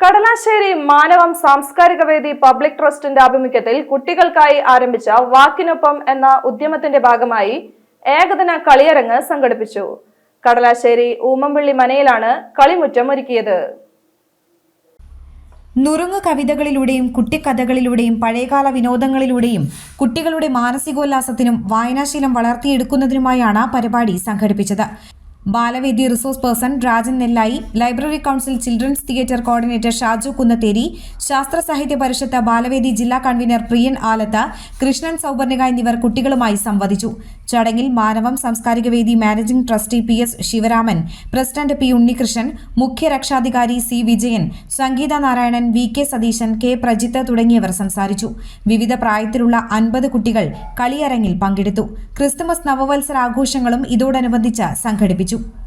കടലാശ്ശേരി മാനവം സാംസ്കാരിക വേദി പബ്ലിക് ട്രസ്റ്റിന്റെ ആഭിമുഖ്യത്തിൽ കുട്ടികൾക്കായി ആരംഭിച്ച വാക്കിനൊപ്പം എന്ന ഉദ്യമത്തിന്റെ ഭാഗമായി ഏകദിന കളിയരങ്ങ് സംഘടിപ്പിച്ചു. കടലാശ്ശേരി ഊമംപള്ളി മനയിലാണ് കളിമുറ്റം ഒരുക്കിയത്. നുറുങ്ങ് കവിതകളിലൂടെയും കുട്ടിക്കഥകളിലൂടെയും പഴയകാല വിനോദങ്ങളിലൂടെയും കുട്ടികളുടെ മാനസികോല്ലാസത്തിനും വായനാശീലം വളർത്തിയെടുക്കുന്നതിനുമായാണ് പരിപാടി സംഘടിപ്പിച്ചത്. Balavedi resource person Rajan Nellayi library council children's theatre coordinator Shaju Kunnatheri Sasthra Sahithya Parishad Balavedi ജില്ലാ കൺവീനർ പ്രിയൻ ആലത്ത കൃഷ്ണൻ സൗപർണിക എന്നിവർ കുട്ടികളുമായി സംവദിച്ചു. ചടങ്ങിൽ മാനവം സാംസ്കാരിക വേദി managing trustee P S Sivaraman president P Unnikrishnan മുഖ്യ രക്ഷാധികാരി C Vijayan Sangeetha Narayanan V K Satheesan K Prajith തുടങ്ങിയവർ സംസാരിച്ചു. വിവിധ പ്രായത്തിലുള്ള അൻപത് കുട്ടികൾ കളിയരങ്ങിൽ പങ്കെടുത്തു. ക്രിസ്തുമസ് നവവത്സര ആഘോഷങ്ങളും ഇതോടനുബന്ധിച്ച് സംഘടിപ്പിച്ചു. o